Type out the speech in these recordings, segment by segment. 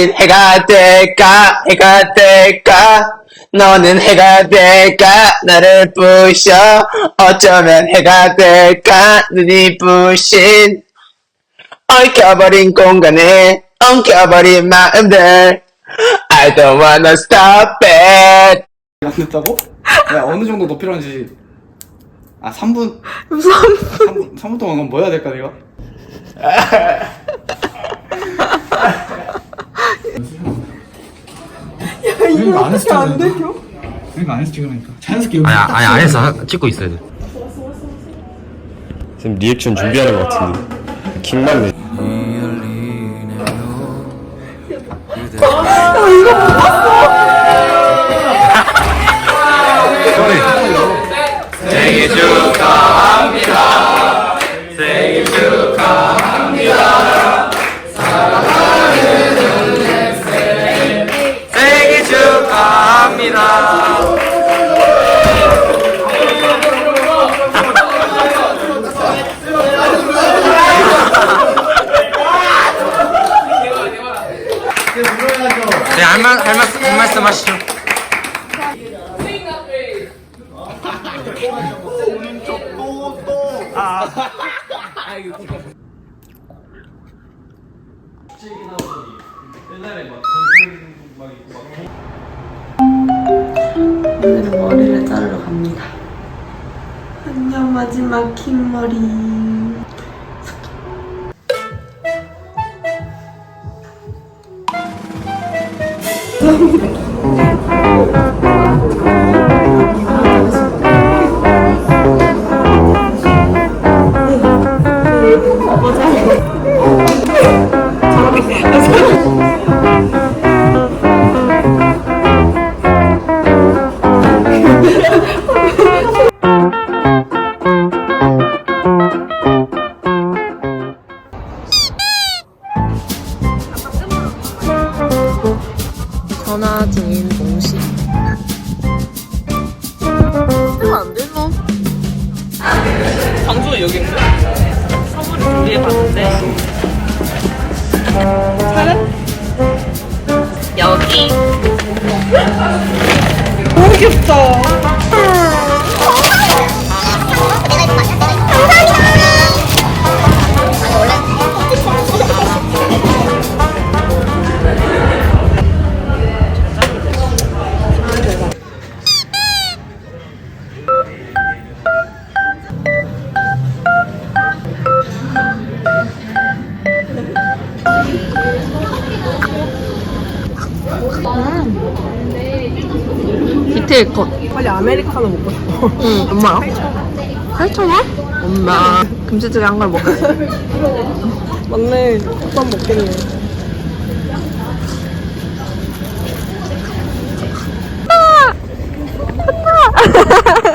우린 해가 될까? 해가 될까? 너는 해가 될까? 나를 부셔. 어쩌면 해가 될까? 눈이 부신. 엉켜버린 공간에 엉켜버린 마음들. I don't wanna stop it. 안 됐다고? 야 어느 정도 더 필요한지. 아 3분. 3분. 3분, 3분 동안 그럼 뭐 해야 될까 내가? 이거 안 했어 안 되죠? 이거 안 했어 그러니까. 자연스럽게 여기 아니 아니 안에서 하- 찍고 있어야 돼. 지금 리액션 준비하는 것 같은데. 킹만 내 오늘은 머리를 자르러 갑니다. 안녕 마지막 킹머리 방송은 여기 있는데? 선물을 준비해봤는데 여기. 너무 귀엽다 될 것. 빨리 아메리카노 먹고 싶어. 응, 엄마. 8,000원? 엄마. 김치찌개 한 걸 먹어. 맞네. 국밥 먹겠네. 아! 아!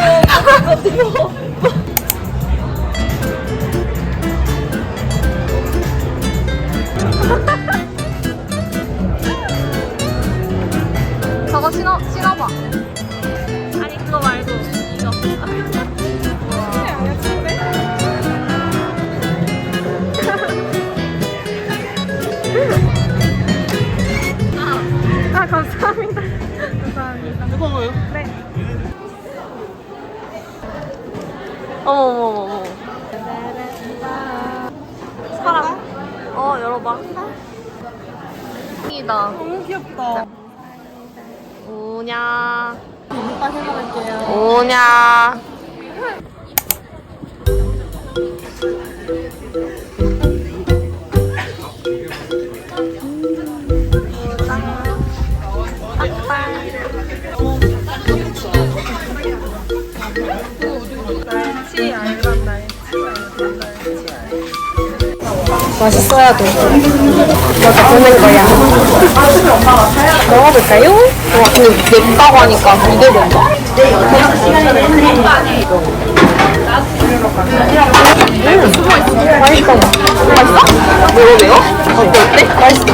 아, 뜨거워. 뜨거워. 어머 어머 어머. 사랑. 어 열어봐. 이다. 너무 귀엽다. 오냐. 오빠 생각할게요. 오냐. 맛있어야 돼. 맞아, 보는 거야. 먹어볼까요? 와, 근데 맵다고 하니까 기대된다. 맛있어. 맛있어? 매워 매워? 어때 어때? 맛있어.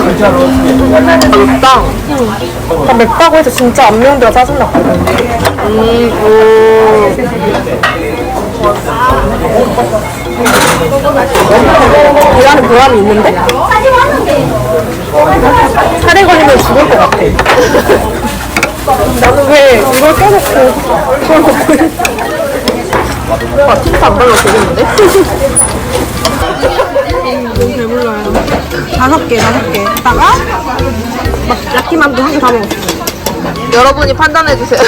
맵다. 나 맵다고 해서 진짜 안 매운 데가 짜증났거든. 음, 보람이 있는데? 살에 걸리면 죽을 것 같아. 나는 왜 이걸 껴놓고 그걸 먹고 있어? 아, 틴트 안 발라도 되겠는데? 다섯 개, 다섯 개. 다가 막 야끼만두 한 개 다 먹었어. 여러분이 판단해주세요.